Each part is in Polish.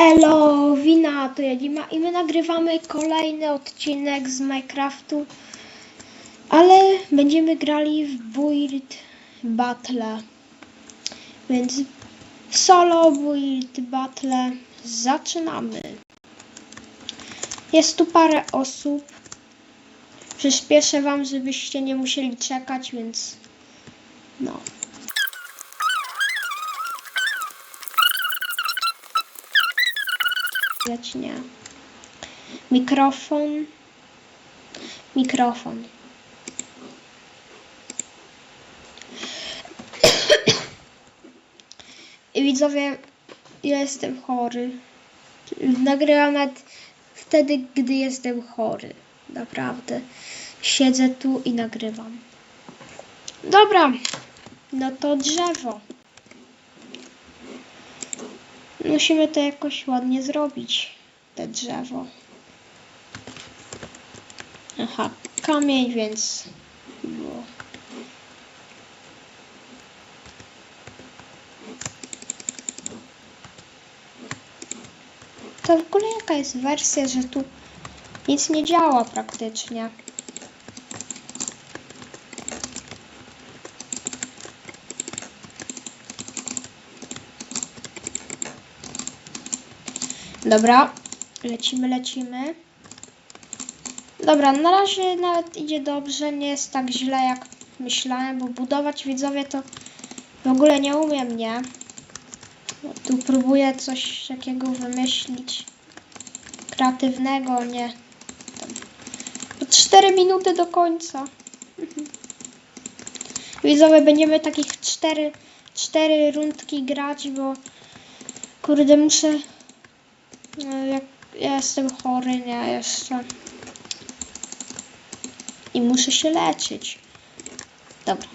Elo, wina, to ja Dima i my nagrywamy kolejny odcinek z Minecraftu, ale będziemy grali w Build Battle, więc solo Build Battle zaczynamy. Jest tu parę osób, przyspieszę wam, żebyście nie musieli czekać, więc no. Lecz nie. Mikrofon. Mikrofon. I widzowie, jestem chory. Nagrywam nawet wtedy, gdy jestem chory. Naprawdę. Siedzę tu i nagrywam. Dobra. No to drzewo. Musimy to jakoś ładnie zrobić, te drzewo. Aha, kamień, więc... Było. To w ogóle jaka jest wersja, że tu nic nie działa praktycznie. Dobra, lecimy, lecimy. Dobra, na razie nawet idzie dobrze, nie jest tak źle jak myślałem, bo budować widzowie to w ogóle nie umiem, nie? Tu próbuję coś takiego wymyślić kreatywnego, nie? Tam. 4 minuty do końca. Widzowie, będziemy takich 4, 4 rundki grać, bo kurde muszę jak ja jestem chory, nie, jeszcze. I muszę się leczyć. Dobra.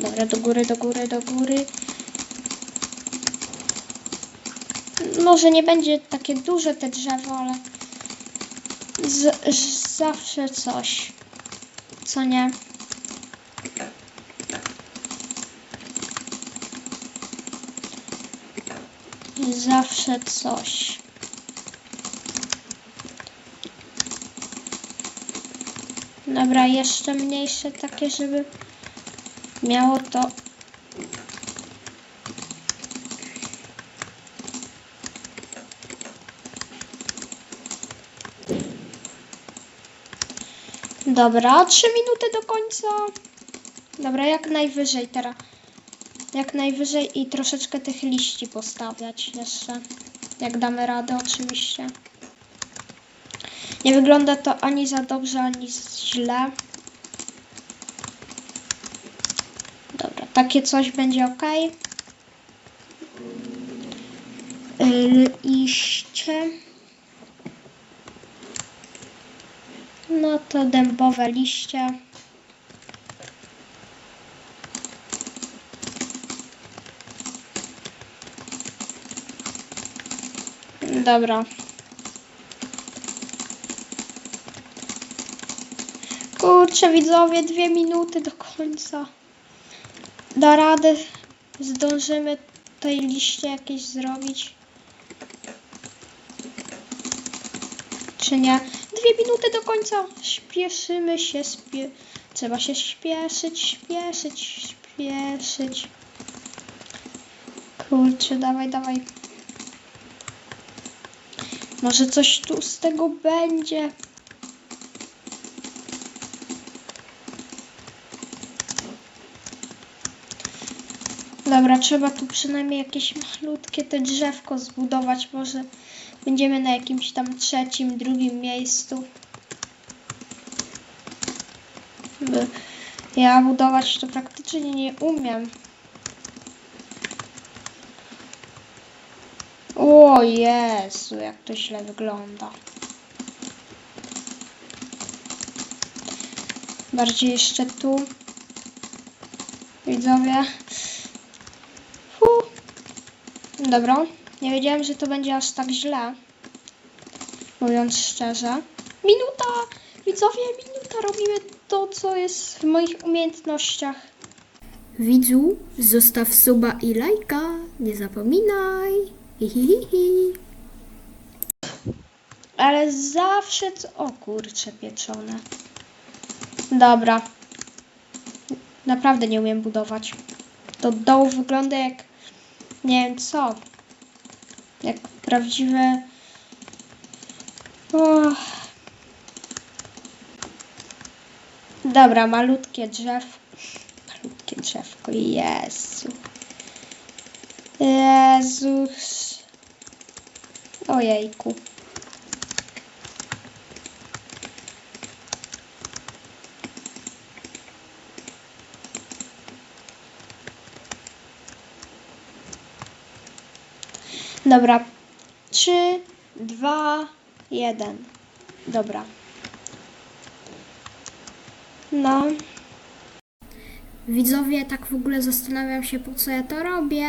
Dobra, do góry, do góry, do góry. Może nie będzie takie duże te drzewo, ale z, z, zawsze coś. Co nie? Zawsze coś. Dobra, jeszcze mniejsze takie, żeby miało to. Dobra, trzy minuty do końca. Dobra, jak najwyżej teraz. Jak najwyżej i troszeczkę tych liści postawiać jeszcze. Jak damy radę oczywiście. Nie wygląda to ani za dobrze, ani źle. Dobra, takie coś będzie ok. Liście. No to dębowe liście. Dobra. Kurczę, widzowie, dwie minuty do końca. Da radę, zdążymy tej liście jakieś zrobić. Czy nie? Dwie minuty do końca. Śpieszymy się, spie... Trzeba się śpieszyć, śpieszyć, śpieszyć. Kurczę, dawaj, dawaj. Może coś tu z tego będzie. Dobra, trzeba tu przynajmniej jakieś malutkie te drzewko zbudować. Może będziemy na jakimś tam trzecim, drugim miejscu. Ja budować to praktycznie nie umiem. O Jezu, jak to źle wygląda. Bardziej jeszcze tu. Widzowie. Fu. Dobra. Nie wiedziałem, że to będzie aż tak źle. Mówiąc szczerze. Minuta! Widzowie, minuta. Robimy to, co jest w moich umiejętnościach. Widzu, zostaw suba i lajka. Nie zapominaj. Ale zawsze co... O kurcze pieczone. Dobra. Naprawdę nie umiem budować. To doł wygląda jak... Nie wiem co. Jak prawdziwe... Och. Dobra, malutkie drzew. Malutkie drzewko. Jezu. Jezus. Ojejku. Dobra. Trzy, dwa, jeden. Dobra. No. Widzowie, tak w ogóle zastanawiam się, po co ja to robię,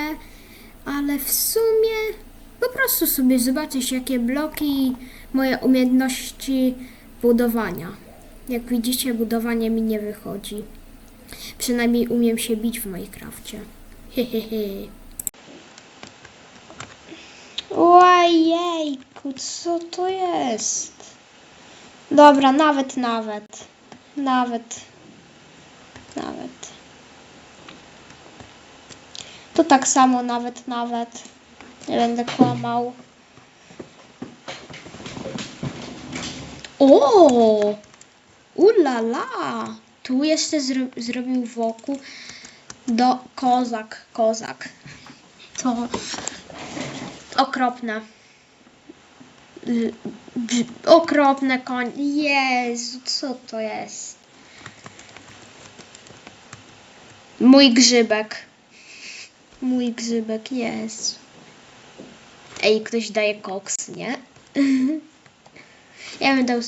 ale w sumie prostu sobie zobaczyć, jakie bloki, moje umiejętności budowania. Jak widzicie, budowanie mi nie wychodzi. Przynajmniej umiem się bić w Minecrafcie. Hehehe. Ojejku, co to jest? Dobra, nawet, nawet. Nawet. Nawet. To tak samo, nawet, nawet. Nie będę kłamał. O! Ulala! Tu jeszcze zro zrobił wokół do kozak, kozak. To okropne. Okropne koń. Jezu, co to jest? Mój grzybek. Mój grzybek, jest. Ej, ktoś daje koks, nie? ja bym dał...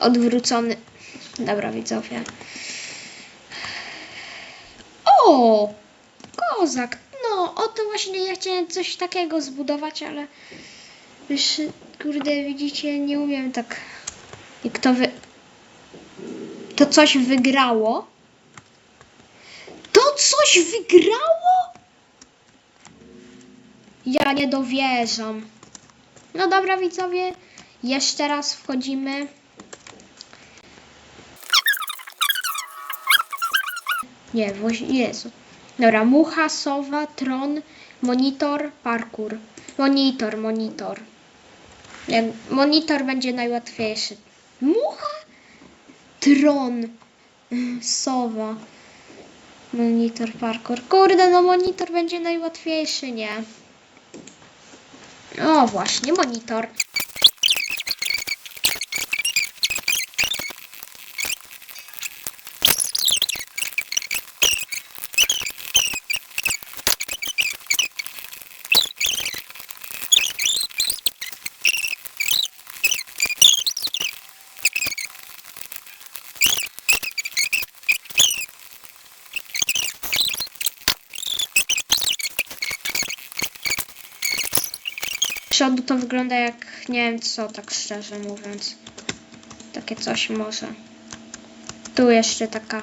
Odwrócony. Dobra, widzowie. O! Kozak. No, oto właśnie ja chciałem coś takiego zbudować, ale już, kurde, widzicie, nie umiem tak. Jak to wy... To coś wygrało? Coś wygrało? Ja nie dowierzam. No dobra, widzowie, jeszcze raz wchodzimy. Nie, wozi... Jezu. Dobra, mucha, sowa, tron, monitor, parkour. Monitor, monitor. Nie, monitor będzie najłatwiejszy. Mucha? Tron. Sowa. Monitor, parkour. Kurde, no monitor będzie najłatwiejszy, nie? O, właśnie, monitor. Przodu to wygląda jak nie wiem co, tak szczerze mówiąc. Takie coś może. Tu jeszcze taka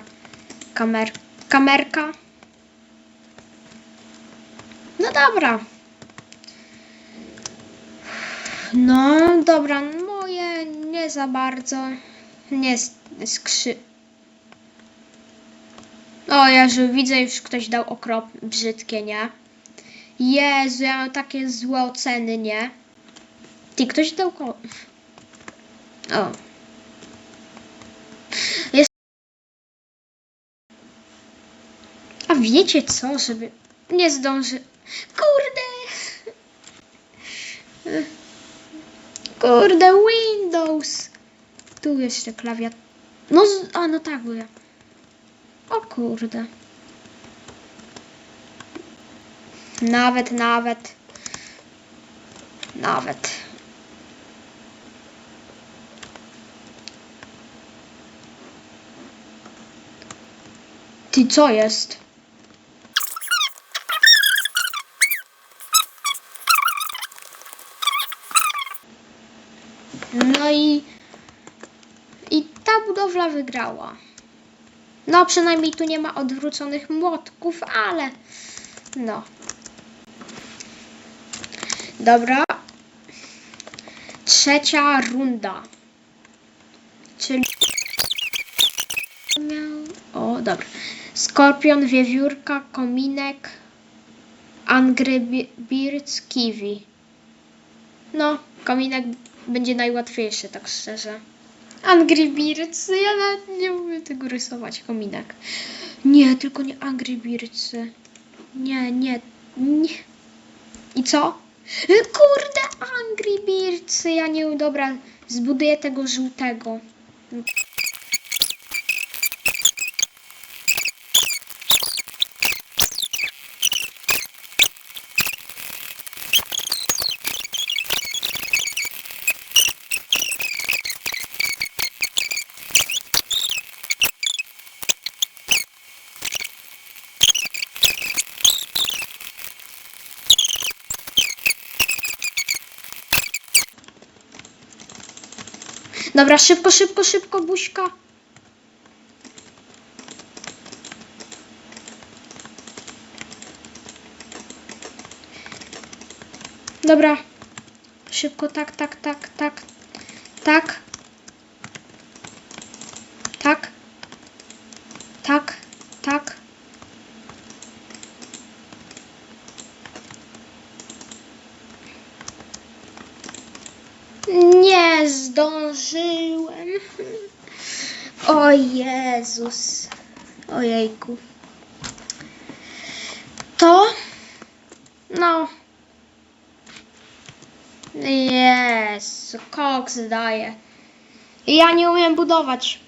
kamer kamerka. No dobra. No dobra, moje nie za bardzo. Nie sk- skrzy. O Jezu, widzę już ktoś dał okrop brzydkie, nie? Jezu, ja mam takie złe oceny, nie? Ty, ktoś dał ko... O. Jest... A wiecie co, żeby... Nie zdąży... Kurde! Kurde, Windows! Tu jeszcze klawiat... No, z... a no tak, bo ja... O kurde. Nawet, nawet. Nawet. Ty co jest? No i. I kufla wygrała. No, przynajmniej tu nie ma odwróconych młotków, ale no. Dobra. Trzecia runda. Czyli. O, dobra. Skorpion, wiewiórka, kominek, Angry Bi- Birds, kiwi. No, kominek będzie najłatwiejszy, tak szczerze. Angry Birds, ja nawet nie umiem tego rysować, kominek. Nie, tylko nie Angry Birds. Nie, nie, nie. I co? Y, Kurde, Angry Birds, ja nie, dobra, zbuduję tego żółtego. Dobra, szybko, szybko, szybko, buźka. Dobra. Szybko, tak, tak, tak, tak. Tak. Tak, tak. Nie zdążyłem. O Jezus. Ojejku. To? No. Jezu, koks daje. Ja nie umiem budować.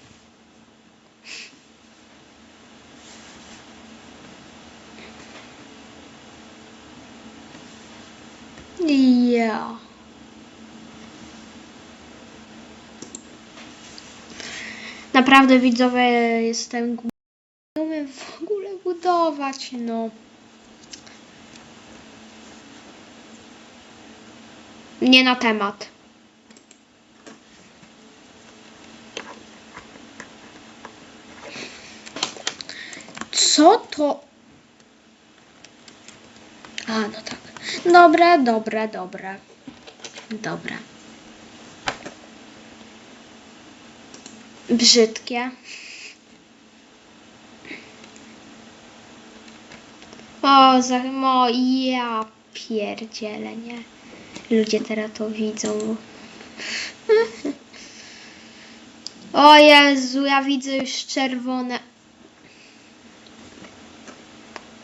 Ja. Naprawdę widzowie jestem. Nie umiem w ogóle budować, no. Nie na temat. Co to? A, no tak. Dobre, dobre, dobre. Dobre. Brzydkie. O, za, mo, ja pierdzielę, nie. Ludzie teraz to widzą. O Jezu, ja widzę już czerwone.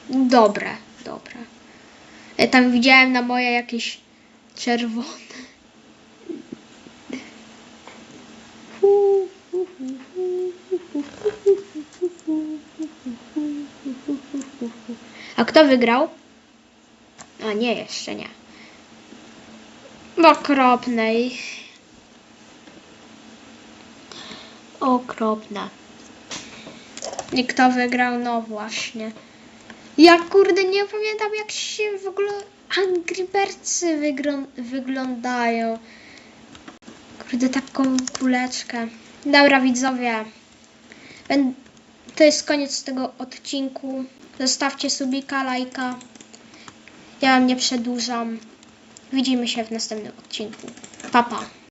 Dobre, dobre. Ja tam widziałem na moje jakieś czerwone. A kto wygrał? A nie, jeszcze nie. Okropnej. Okropne. I kto wygrał? No właśnie. Ja kurde nie pamiętam jak się w ogóle Angry Birdsy wyglą- wyglądają. Kurde taką kuleczkę. Dobra widzowie. To jest koniec tego odcinku. Zostawcie subika, lajka. Ja wam nie przedłużam. Widzimy się w następnym odcinku. Pa, pa.